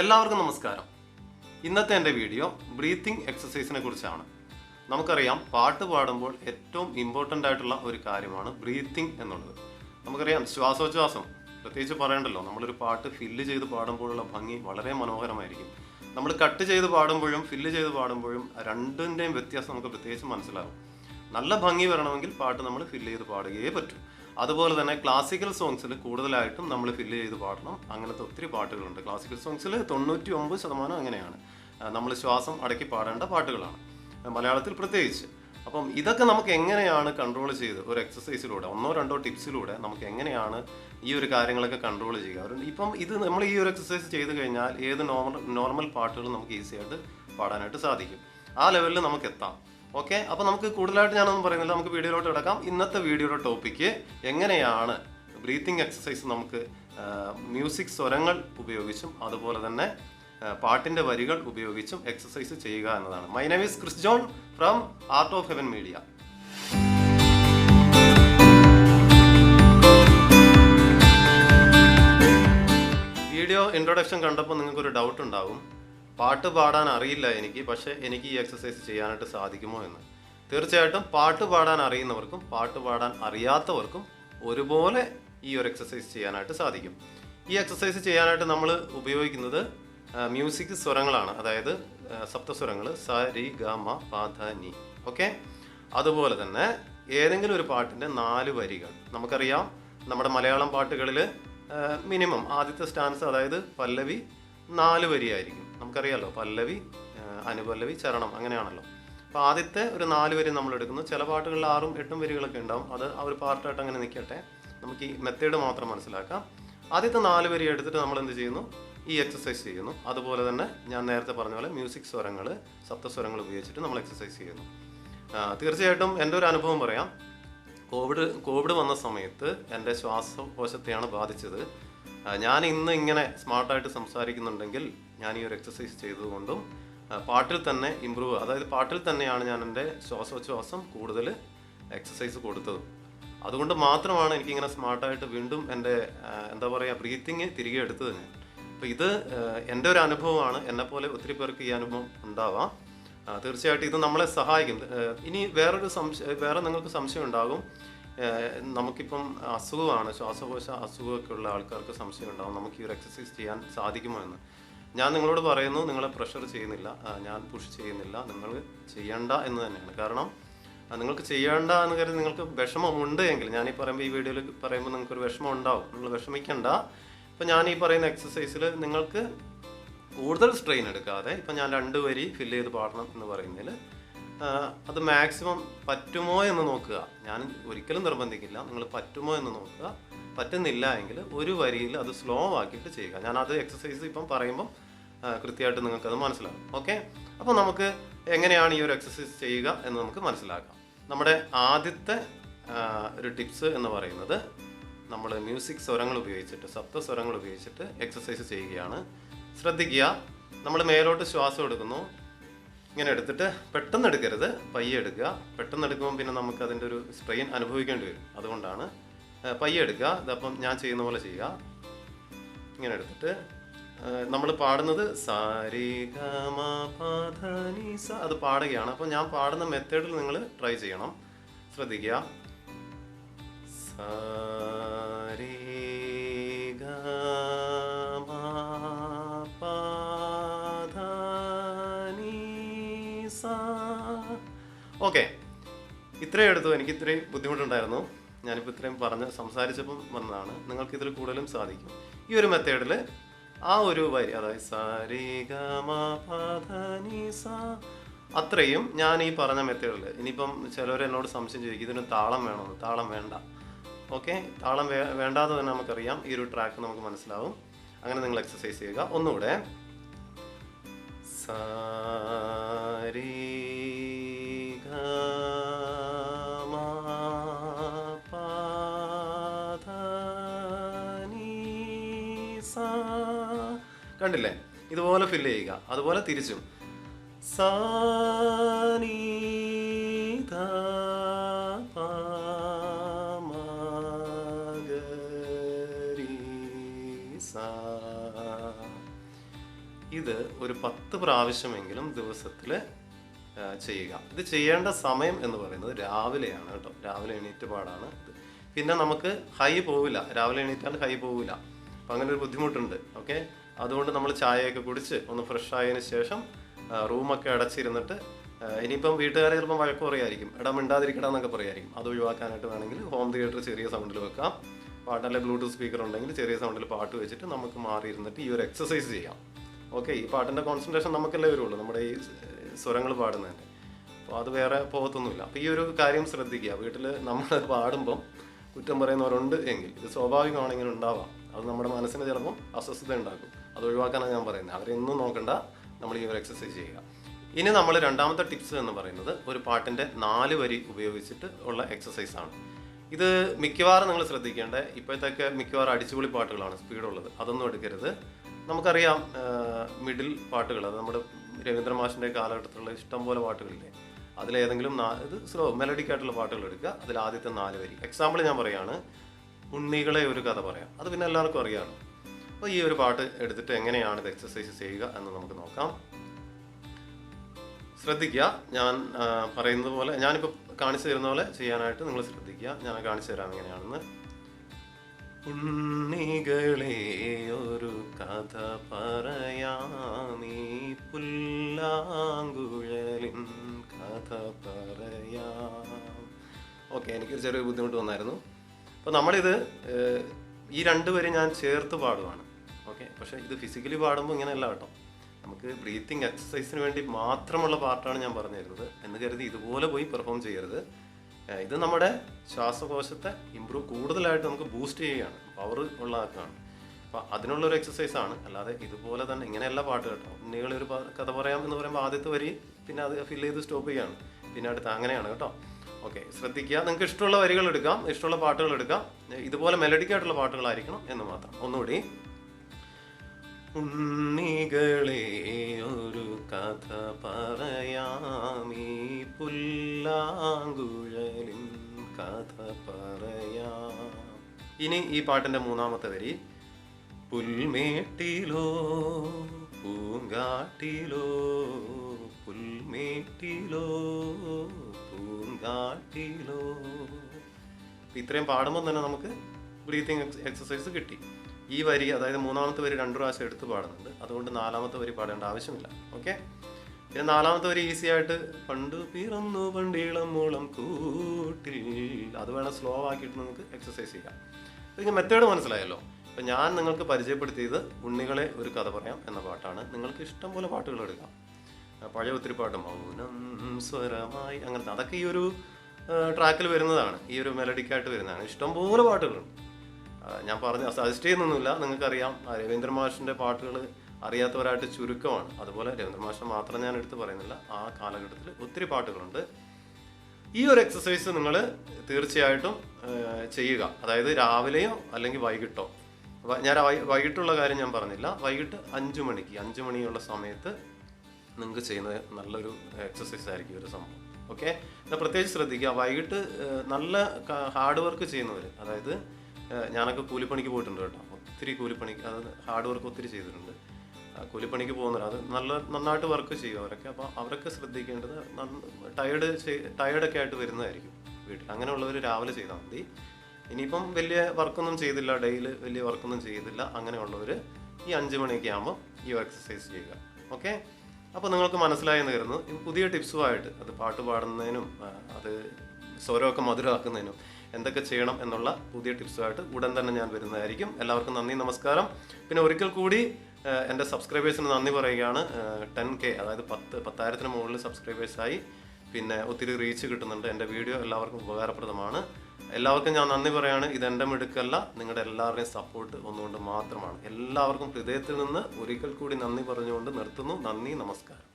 എല്ലാവർക്കും നമസ്കാരം. ഇന്നത്തെ എന്റെ വീഡിയോ ബ്രീത്തിങ് എക്സസൈസിനെ കുറിച്ചാണ്. നമുക്കറിയാം പാട്ട് പാടുമ്പോൾ ഏറ്റവും ഇമ്പോർട്ടന്റ് ആയിട്ടുള്ള ഒരു കാര്യമാണ് ബ്രീത്തിങ് എന്നുള്ളത്. നമുക്കറിയാം ശ്വാസോച്ഛ്വാസം പ്രത്യേകിച്ച് പറയണ്ടല്ലോ നമ്മളൊരു പാട്ട് ഫില്ല് ചെയ്ത് പാടുമ്പോഴുള്ള ഭംഗി വളരെ മനോഹരമായിരിക്കും. നമ്മൾ കട്ട് ചെയ്ത് പാടുമ്പോഴും ഫില്ല് ചെയ്ത് പാടുമ്പോഴും രണ്ടിന്റെയും വ്യത്യാസം നമുക്ക് പ്രത്യേകിച്ച് മനസ്സിലാകും. നല്ല ഭംഗി വരണമെങ്കിൽ പാട്ട് നമ്മൾ ഫില്ല് ചെയ്ത് പാടുകയേ പറ്റൂ. അതുപോലെ തന്നെ ക്ലാസിക്കൽ സോങ്സിൽ കൂടുതലായിട്ടും നമ്മൾ ഫില്ല് ചെയ്ത് പാടണം. അങ്ങനത്തെ ഒത്തിരി പാട്ടുകളുണ്ട്. ക്ലാസിക്കൽ സോങ്സിൽ തൊണ്ണൂറ്റി ഒമ്പത് ശതമാനം അങ്ങനെയാണ്. നമ്മൾ ശ്വാസം അടക്കി പാടേണ്ട പാട്ടുകളാണ്. മലയാളത്തിൽ പ്രത്യേകിച്ച്. അപ്പം ഇതൊക്കെ നമുക്ക് എങ്ങനെയാണ് കൺട്രോൾ ചെയ്ത്? ഒരു എക്സസൈസിലൂടെ ഒന്നോ രണ്ടോ ടിപ്സിലൂടെ നമുക്ക് എങ്ങനെയാണ് ഈ ഒരു കാര്യങ്ങളൊക്കെ കൺട്രോൾ ചെയ്യുക? ഇപ്പം ഇത് നമ്മൾ ഈ ഒരു എക്സസൈസ് ചെയ്ത് കഴിഞ്ഞാൽ ഏത് നോർമൽ നോർമൽ പാട്ടുകളും നമുക്ക് ഈസിയായിട്ട് പാടാനായിട്ട് സാധിക്കും. ആ ലെവലിൽ നമുക്ക് എത്താം. ഓക്കെ അപ്പോൾ നമുക്ക് കൂടുതലായിട്ട് ഞാനൊന്നും പറയുന്നില്ല. നമുക്ക് വീഡിയോയിലോട്ട് കിടക്കാം. ഇന്നത്തെ വീഡിയോയുടെ ടോപ്പിക്ക് എങ്ങനെയാണ് ബ്രീത്തിങ് എക്സസൈസ് നമുക്ക് മ്യൂസിക് സ്വരങ്ങൾ ഉപയോഗിച്ചും അതുപോലെ തന്നെ പാട്ടിന്റെ വരികൾ ഉപയോഗിച്ചും എക്സസൈസ് ചെയ്യുക എന്നതാണ്. My name is Chris John from Art of Heaven Media video introduction കണ്ടപ്പോൾ നിങ്ങൾക്കൊരു ഡൗട്ട് ഉണ്ടാവും. പാട്ട് പാടാൻ അറിയില്ല എനിക്ക് പക്ഷേ എനിക്ക് ഈ എക്സസൈസ് ചെയ്യാനായിട്ട് സാധിക്കുമോ എന്ന്. തീർച്ചയായിട്ടും പാട്ട് പാടാൻ അറിയുന്നവർക്കും പാട്ട് പാടാൻ അറിയാത്തവർക്കും ഒരുപോലെ ഈ ഒരു എക്സസൈസ് ചെയ്യാനായിട്ട് സാധിക്കും. ഈ എക്സസൈസ് ചെയ്യാനായിട്ട് നമ്മൾ ഉപയോഗിക്കുന്നത് മ്യൂസിക് സ്വരങ്ങളാണ്. അതായത് സപ്തസ്വരങ്ങൾ സ രി ഗ മ പ ധ നി. ഓക്കെ? അതുപോലെ തന്നെ ഏതെങ്കിലും ഒരു പാട്ടിന്റെ നാല് വരികൾ. നമുക്കറിയാം നമ്മുടെ മലയാളം പാട്ടുകളിൽ മിനിമം ആദ്യത്തെ സ്റ്റാൻസ് അതായത് പല്ലവി നാല് വരിയായിരിക്കും. നമുക്കറിയാലോ പല്ലവി അനുപല്ലവി ചരണം അങ്ങനെയാണല്ലോ. അപ്പോൾ ആദ്യത്തെ ഒരു നാല് വരി നമ്മൾ എടുക്കുന്നു. ചില പാട്ടുകളിൽ ആറും എട്ടും വരികളൊക്കെ ഉണ്ടാവും. അത് ആ ഒരു പാർട്ടായിട്ട് അങ്ങനെ നിൽക്കട്ടെ. നമുക്ക് ഈ മെത്തേഡ് മാത്രം മനസ്സിലാക്കാം. ആദ്യത്തെ നാല് വരി എടുത്തിട്ട് നമ്മൾ എന്ത് ചെയ്യുന്നു? ഈ എക്സസൈസ് ചെയ്യുന്നു. അതുപോലെ തന്നെ ഞാൻ നേരത്തെ പറഞ്ഞ പോലെ മ്യൂസിക് സ്വരങ്ങൾ സപ്തസ്വരങ്ങൾ ഉപയോഗിച്ചിട്ട് നമ്മൾ എക്സസൈസ് ചെയ്യുന്നു. തീർച്ചയായിട്ടും എന്റെ ഒരു അനുഭവം പറയാം. കോവിഡ് കോവിഡ് വന്ന സമയത്ത് എന്റെ ശ്വാസകോശത്തെയാണ് ബാധിച്ചത്. ഞാൻ ഇന്ന് ഇങ്ങനെ സ്മാർട്ടായിട്ട് സംസാരിക്കുന്നുണ്ടെങ്കിൽ ഞാൻ ഈ ഒരു എക്സസൈസ് ചെയ്തതുകൊണ്ടും പാട്ടിൽ തന്നെ ഇമ്പ്രൂവ് അതായത് പാട്ടിൽ തന്നെയാണ് ഞാൻ എന്റെ ശ്വാസോച്ഛ്വാസം കൂടുതൽ എക്സസൈസ് കൊടുത്തത്. അതുകൊണ്ട് മാത്രമാണ് എനിക്കിങ്ങനെ സ്മാർട്ടായിട്ട് വീണ്ടും എന്റെ എന്താ പറയുക ബ്രീത്തിങ് തിരികെ എടുത്തത് ഞാൻ. അപ്പോൾ ഇത് എന്റെ ഒരു അനുഭവമാണ്. എന്നെപ്പോലെ ഒത്തിരി പേർക്ക് ഈ അനുഭവം ഉണ്ടാവാം. തീർച്ചയായിട്ടും ഇത് നമ്മളെ സഹായിക്കും. ഇനി വേറൊരു സംശയം വേറെ നിങ്ങൾക്ക് സംശയം ഉണ്ടാകും. നമുക്കിപ്പം അസുഖമാണ് ശ്വാസകോശ അസുഖമൊക്കെ ഉള്ള ആൾക്കാർക്ക് സംശയം ഉണ്ടാവും നമുക്ക് ഈ ഒരു എക്സസൈസ് ചെയ്യാൻ സാധിക്കുമോ എന്ന്. ഞാൻ നിങ്ങളോട് പറയുന്നു നിങ്ങളെ പ്രഷർ ചെയ്യുന്നില്ല. ഞാൻ പുഷ് ചെയ്യുന്നില്ല. നിങ്ങൾ ചെയ്യണ്ട എന്ന് തന്നെയാണ്. കാരണം നിങ്ങൾക്ക് ചെയ്യേണ്ട എന്ന് കരുതി നിങ്ങൾക്ക് വിഷമമുണ്ട് എങ്കിൽ ഞാൻ ഈ പറയുമ്പോൾ ഈ വീഡിയോയിൽ പറയുമ്പോൾ നിങ്ങൾക്ക് ഒരു വിഷമം ഉണ്ടാവും നിങ്ങൾ വിഷമിക്കണ്ട. ഇപ്പം ഞാൻ ഈ പറയുന്ന എക്സസൈസിൽ നിങ്ങൾക്ക് കൂടുതൽ സ്ട്രെയിൻ എടുക്കാതെ ഇപ്പം ഞാൻ രണ്ട് വരി ഫില്ല് ചെയ്ത് പാടണം എന്ന് പറയുന്നതിൽ അത് മാക്സിമം പറ്റുമോ എന്ന് നോക്കുക. ഞാൻ ഒരിക്കലും നിർബന്ധിക്കില്ല. നിങ്ങൾ പറ്റുമോ എന്ന് നോക്കുക. പറ്റുന്നില്ല എങ്കിൽ ഒരു വരിയിൽ അത് സ്ലോ ആക്കിയിട്ട് ചെയ്യുക. ഞാൻ അത് എക്സസൈസ് ഇപ്പം പറയുമ്പം കൃത്യമായിട്ട് നിങ്ങൾക്കത് മനസ്സിലാകും. ഓക്കെ അപ്പോൾ നമുക്ക് എങ്ങനെയാണ് ഈ ഒരു എക്സസൈസ് ചെയ്യുക എന്ന് നമുക്ക് മനസ്സിലാക്കാം. നമ്മുടെ ആദ്യത്തെ ഒരു ടിപ്സ് എന്ന് പറയുന്നത് നമ്മൾ മ്യൂസിക് സ്വരങ്ങൾ ഉപയോഗിച്ചിട്ട് സപ്ത സ്വരങ്ങൾ ഉപയോഗിച്ചിട്ട് എക്സസൈസ് ചെയ്യുകയാണ്. ശ്രദ്ധിക്കുക. നമ്മൾ മേലോട്ട് ശ്വാസം എടുക്കുന്നു. ഇങ്ങനെ എടുത്തിട്ട് പെട്ടെന്ന് എടുക്കരുത്. പയ്യെ എടുക്കുക. പെട്ടെന്ന് എടുക്കുമ്പോൾ പിന്നെ നമുക്ക് അതിന്റെ ഒരു സ്ട്രെയിൻ അനുഭവിക്കേണ്ടി വരും. അതുകൊണ്ടാണ് പയ്യെ എടുക്കുക. ഇതപ്പം ഞാൻ ചെയ്യുന്ന പോലെ ചെയ്യുക. ഇങ്ങനെ എടുത്തിട്ട് നമ്മൾ പാടുന്നത് സാരി സ അത് പാടുകയാണ്. അപ്പോൾ ഞാൻ പാടുന്ന മെത്തേഡിൽ നിങ്ങൾ ട്രൈ ചെയ്യണം. ശ്രദ്ധിക്കുക. സാരി ഓക്കെ. ഇത്രയും എടുത്തു. എനിക്ക് ഇത്രയും ബുദ്ധിമുട്ടുണ്ടായിരുന്നു. ഞാനിപ്പോൾ ഇത്രയും പറഞ്ഞ് സംസാരിച്ചപ്പം വന്നതാണ്. നിങ്ങൾക്ക് ഇതിൽ കൂടുതലും സാധിക്കും. ഈ ഒരു മെത്തേഡിൽ ആ ഒരു വരി അതായത് സരി ഗമ പധ നി സ അത്രയും ഞാൻ ഈ പറഞ്ഞ മെത്തേഡിൽ ഇനിയിപ്പം ചിലർ എന്നോട് സംശയം ചോദിക്കും ഇതിന് താളം വേണമെന്ന് താളം വേണ്ട. ഓക്കെ? താളം വേ വേണ്ടാതെ തന്നെ നമുക്കറിയാം. ഈ ഒരു ട്രാക്ക് നമുക്ക് മനസ്സിലാവും. അങ്ങനെ നിങ്ങൾ എക്സസൈസ് ചെയ്യുക. ഒന്നുകൂടെ. സാരി കണ്ടില്ലേ? ഇതുപോലെ ഫില്ല് ചെയ്യുക. അതുപോലെ തിരിച്ചും. സാനി ധ പ മ ഗ രി സ. ഇത് ഒരു പത്ത് പ്രാവശ്യമെങ്കിലും ദിവസത്തിൽ ചെയ്യുക. ഇത് ചെയ്യേണ്ട സമയം എന്ന് പറയുന്നത് രാവിലെയാണ് കേട്ടോ. രാവിലെ എണീറ്റ് പാടാണ് പിന്നെ നമുക്ക് ഹൈ പോവില്ല. രാവിലെ എണീറ്റാൽ ഹൈ പോവില്ല. അപ്പം അങ്ങനെ ഒരു ബുദ്ധിമുട്ടുണ്ട്. ഓക്കെ? അതുകൊണ്ട് നമ്മൾ ചായയൊക്കെ കുടിച്ച് ഒന്ന് ഫ്രഷ് ആയതിനു ശേഷം റൂമൊക്കെ അടച്ചിരുന്നിട്ട് ഇനിയിപ്പം വീട്ടുകാരെ ചിലപ്പം വഴക്ക് പറയായിരിക്കും. എടാ മിണ്ടാതിരിക്കടാ എന്നൊക്കെ പറയായിരിക്കും. അത് ഒഴിവാക്കാനായിട്ട് വേണമെങ്കിൽ ഹോം തിയേറ്റർ ചെറിയ സൗണ്ടിൽ വെക്കാം. പാട്ടല്ല ബ്ലൂടൂത്ത് സ്പീക്കർ ഉണ്ടെങ്കിൽ ചെറിയ സൗണ്ടിൽ പാട്ട് വെച്ചിട്ട് നമുക്ക് മാറി ഇരുന്നിട്ട് ഈ ഒരു എക്സസൈസ് ചെയ്യാം. ഓക്കെ ഈ പാട്ടിന്റെ കോൺസെൻട്രേഷൻ നമുക്കല്ലേ വരുള്ളൂ. നമ്മുടെ ഈ സ്വരങ്ങൾ പാടുന്നതിന്റെ അപ്പോൾ അത് വേറെ പോകത്തൊന്നുമില്ല. അപ്പോൾ ഈ ഒരു കാര്യം ശ്രദ്ധിക്കുക. വീട്ടിൽ നമ്മൾ പാടുമ്പം കുറ്റം പറയുന്നവരുണ്ട് എങ്കിൽ ഇത് സ്വാഭാവികമാണെങ്കിലും ഉണ്ടാവാം. അത് നമ്മുടെ മനസ്സിന് ചിലപ്പം അസ്വസ്ഥത ഉണ്ടാക്കും. അത് ഒഴിവാക്കാനാണ് ഞാൻ പറയുന്നത്. അവരെന്നും നോക്കണ്ട. നമ്മൾ ഈ ഒരു എക്സസൈസ് ചെയ്യുക. ഇനി നമ്മൾ രണ്ടാമത്തെ ടിപ്സ് എന്ന് പറയുന്നത് ഒരു പാട്ടിന്റെ നാല് വരി ഉപയോഗിച്ചിട്ട് ഉള്ള എക്സസൈസ് ആണ്. ഇത് മിക്കവാറും നിങ്ങൾ ശ്രദ്ധിക്കേണ്ട ഇപ്പോഴത്തേക്ക് മിക്കവാറും അടിച്ചുപൊളി പാട്ടുകളാണ് സ്പീഡുള്ളത്. അതൊന്നും എടുക്കരുത്. നമുക്കറിയാം മിഡിൽ പാട്ടുകൾ അത് നമ്മുടെ രവീന്ദ്ര മാഷിന്റെ കാലഘട്ടത്തിലുള്ള ഇഷ്ടംപോലെ പാട്ടുകളില്ലേ? അതിലേതെങ്കിലും നാ- ഇത് സ്ലോ മെലഡിക് ആയിട്ടുള്ള പാട്ടുകൾ എടുക്കുക. അതിൽ ആദ്യത്തെ നാല് വരി. എക്സാമ്പിൾ ഞാൻ പറയുകയാണ് ഉണ്ണികളെ ഒരു കഥ പറയാം. അത് പിന്നെ എല്ലാവർക്കും അറിയാമല്ലോ അപ്പോൾ ഈ ഒരു പാട്ട് എടുത്തിട്ട് എങ്ങനെയാണ് ഇത് എക്സസൈസ് ചെയ്യുക എന്ന് നമുക്ക് നോക്കാം. ശ്രദ്ധിക്കുക. ഞാൻ പറയുന്നത് പോലെ ഞാനിപ്പോൾ കാണിച്ചു തരുന്ന പോലെ ചെയ്യാനായിട്ട് നിങ്ങൾ ശ്രദ്ധിക്കുക. ഞാൻ കാണിച്ചു തരാം എങ്ങനെയാണെന്ന്. ഉണ്ണികളെ ഒരു കഥ പറയാമീ പുല്ലാങ്കുഴലിൻ കഥ പറയാം. ഓക്കെ എനിക്കൊരു ചെറിയ ബുദ്ധിമുട്ട് വന്നായിരുന്നു. അപ്പോൾ നമ്മളിത് ഈ രണ്ടുപേരും ഞാൻ ചേർത്ത് പാടുവാണ്. ഓക്കെ. പക്ഷേ ഇത് ഫിസിക്കലി പാടുമ്പോൾ ഇങ്ങനെയല്ല കേട്ടോ. നമുക്ക് ബ്രീത്തിങ് എക്സസൈസിന് വേണ്ടി മാത്രമുള്ള പാർട്ടാണ് ഞാൻ പറഞ്ഞു തരുന്നത് എന്ന് കരുതി ഇതുപോലെ പോയി പെർഫോം ചെയ്യരുത്. ഇത് നമ്മുടെ ശ്വാസകോശത്തെ ഇമ്പ്രൂവ് കൂടുതലായിട്ട് നമുക്ക് ബൂസ്റ്റ് ചെയ്യുകയാണ്. പവർ ഉള്ളതാക്കുകയാണ്. അപ്പോൾ അതിനുള്ള ഒരു എക്സസൈസ് ആണ്. അല്ലാതെ ഇതുപോലെ തന്നെ ഇങ്ങനെയല്ല പാട്ട് കേട്ടോ. നിങ്ങളൊരു കഥ പറയാം എന്ന് പറയുമ്പോൾ ആദ്യത്തെ വരി പിന്നെ അത് ഫില്ല് ചെയ്ത് സ്റ്റോപ്പ് ചെയ്യാണ് പിന്നെ അടുത്ത് അങ്ങനെയാണ് കേട്ടോ. ഓക്കെ. ശ്രദ്ധിക്കുക. നിങ്ങൾക്ക് ഇഷ്ടമുള്ള വരികൾ എടുക്കാം. ഇഷ്ടമുള്ള പാട്ടുകൾ എടുക്കാം. ഇതുപോലെ മെലഡിക്കായിട്ടുള്ള പാട്ടുകളായിരിക്കണം എന്ന് മാത്രം. ഒന്നുകൂടി ഉണ്ണികളെ ഒരു കഥ പറയാമീ പുല്ലാങ്കുഴലിൻ കഥ പറയാം. ഇനി ഈ പാട്ടിന്റെ മൂന്നാമത്തെ വരി. പുൽമേട്ടിലോ പൂങ്കാട്ടിലോ പുൽമേട്ടിലോ പൂങ്കാട്ടിലോ. ഇത്രയും പാടുമ്പോൾ തന്നെ നമുക്ക് ബ്രീത്തിങ് എക്സസൈസ് കിട്ടി. ഈ വരി അതായത് മൂന്നാമത്തെ വരി രണ്ടു പ്രാവശ്യം എടുത്ത് പാടുന്നുണ്ട്. അതുകൊണ്ട് നാലാമത്തെ വരി പാടേണ്ട ആവശ്യമില്ല. ഓക്കെ? പിന്നെ നാലാമത്തെ വരി ഈസി ആയിട്ട് പണ്ട് പിറന്നു പണ്ടീളം മൂളം കൂട്ടിൽ. അത് വേണം സ്ലോ ആക്കിയിട്ട് നമുക്ക് എക്സസൈസ് ചെയ്യാം. ഇതിന് മെത്തേഡ് മനസ്സിലായല്ലോ? അപ്പം ഞാൻ നിങ്ങൾക്ക് പരിചയപ്പെടുത്തിയത് ഉണ്ണികളെ ഒരു കഥ പറയാം എന്ന പാട്ടാണ്. നിങ്ങൾക്ക് ഇഷ്ടം പോലെ പാട്ടുകൾ എടുക്കാം. പഴയ ഒത്തിരി പാട്ട് മൗനം സ്വരമായി അങ്ങനത്തെ. അതൊക്കെ ഈ ഒരു ട്രാക്കിൽ വരുന്നതാണ്. ഈ ഒരു മെലഡിക്കായിട്ട് വരുന്നതാണ്. ഇഷ്ടംപോലെ പാട്ടുകളുണ്ട്. ഞാൻ പറഞ്ഞ സജസ്റ്റ് ചെയ്യുന്നൊന്നുമില്ല. നിങ്ങൾക്കറിയാം രവീന്ദ്ര മാഷിന്റെ പാട്ടുകൾ അറിയാത്തവരായിട്ട് ചുരുക്കമാണ്. അതുപോലെ രവീന്ദ്ര മാഷിനെ മാത്രം ഞാൻ എടുത്തു പറയുന്നില്ല. ആ കാലഘട്ടത്തിൽ ഒത്തിരി പാട്ടുകളുണ്ട്. ഈ ഒരു എക്സസൈസ് നിങ്ങൾ തീർച്ചയായിട്ടും ചെയ്യുക. അതായത് രാവിലെയോ അല്ലെങ്കിൽ വൈകിട്ടോ. ഞാൻ വൈകിട്ടുള്ള കാര്യം ഞാൻ പറഞ്ഞില്ല. വൈകിട്ട് അഞ്ച് മണിക്ക് അഞ്ച് മണിയുള്ള സമയത്ത് നിങ്ങൾക്ക് ചെയ്യുന്നത് നല്ലൊരു എക്സസൈസ് ആയിരിക്കും ഒരു സംഭവം. ഓക്കെ? പ്രത്യേകിച്ച് ശ്രദ്ധിക്കുക. വൈകിട്ട് നല്ല ഹാർഡ് വർക്ക് ചെയ്യുന്നവർ അതായത് ഞാനൊക്കെ കൂലിപ്പണിക്ക് പോയിട്ടുണ്ട് കേട്ടോ. ഒത്തിരി കൂലിപ്പണിക്ക് അത് ഹാർഡ് വർക്ക് ഒത്തിരി ചെയ്തിട്ടുണ്ട്. കൂലിപ്പണിക്ക് പോകുന്നവർ അത് നല്ല നന്നായിട്ട് വർക്ക് ചെയ്യും അവരൊക്കെ. അപ്പോൾ അവരൊക്കെ ശ്രദ്ധിക്കേണ്ടത് ടയർഡ് ടയർഡൊക്കെ ആയിട്ട് വരുന്നതായിരിക്കും വീട്ടിൽ. അങ്ങനെയുള്ളവർ രാവിലെ ചെയ്താൽ മതി. ഇനിയിപ്പം വലിയ വർക്കൊന്നും ചെയ്തില്ല ഡെയിലി വലിയ വർക്കൊന്നും ചെയ്തില്ല അങ്ങനെയുള്ളവർ ഈ അഞ്ച് മണിയൊക്കെ ആകുമ്പോൾ ഈ എക്സസൈസ് ചെയ്യുക. ഓക്കെ അപ്പോൾ നിങ്ങൾക്ക് മനസ്സിലായെന്ന് കരുതുന്നു. ഇത് പുതിയ ടിപ്സുമായിട്ട് അത് പാട്ട് പാടുന്നതിനും അത് സ്വരമൊക്കെ മധുരമാക്കുന്നതിനും എന്തൊക്കെ ചെയ്യണം എന്നുള്ള പുതിയ ടിപ്സുമായിട്ട് ഉടൻ തന്നെ ഞാൻ വരുന്നതായിരിക്കും. എല്ലാവർക്കും നന്ദി നമസ്കാരം. പിന്നെ ഒരിക്കൽ കൂടി എന്റെ സബ്സ്ക്രൈബേഴ്സിന് നന്ദി പറയുകയാണ്. ടെൻ കെ അതായത് പത്ത് പത്തായിരത്തിന് മുകളിൽ സബ്സ്ക്രൈബേഴ്സായി. പിന്നെ ഒത്തിരി റീച്ച് കിട്ടുന്നുണ്ട്. എന്റെ വീഡിയോ എല്ലാവർക്കും ഉപകാരപ്രദമാണ്. എല്ലാവർക്കും ഞാൻ നന്ദി പറയാണ്. ഇതെന്റെ മിടുക്കല്ല. നിങ്ങളുടെ എല്ലാവരുടെയും സപ്പോർട്ട് ഒന്നുകൊണ്ട് മാത്രമാണ്. എല്ലാവർക്കും ഹൃദയത്തിൽ നിന്ന് ഒരിക്കൽ കൂടി നന്ദി പറഞ്ഞുകൊണ്ട് നിർത്തുന്നു. നന്ദി നമസ്കാരം.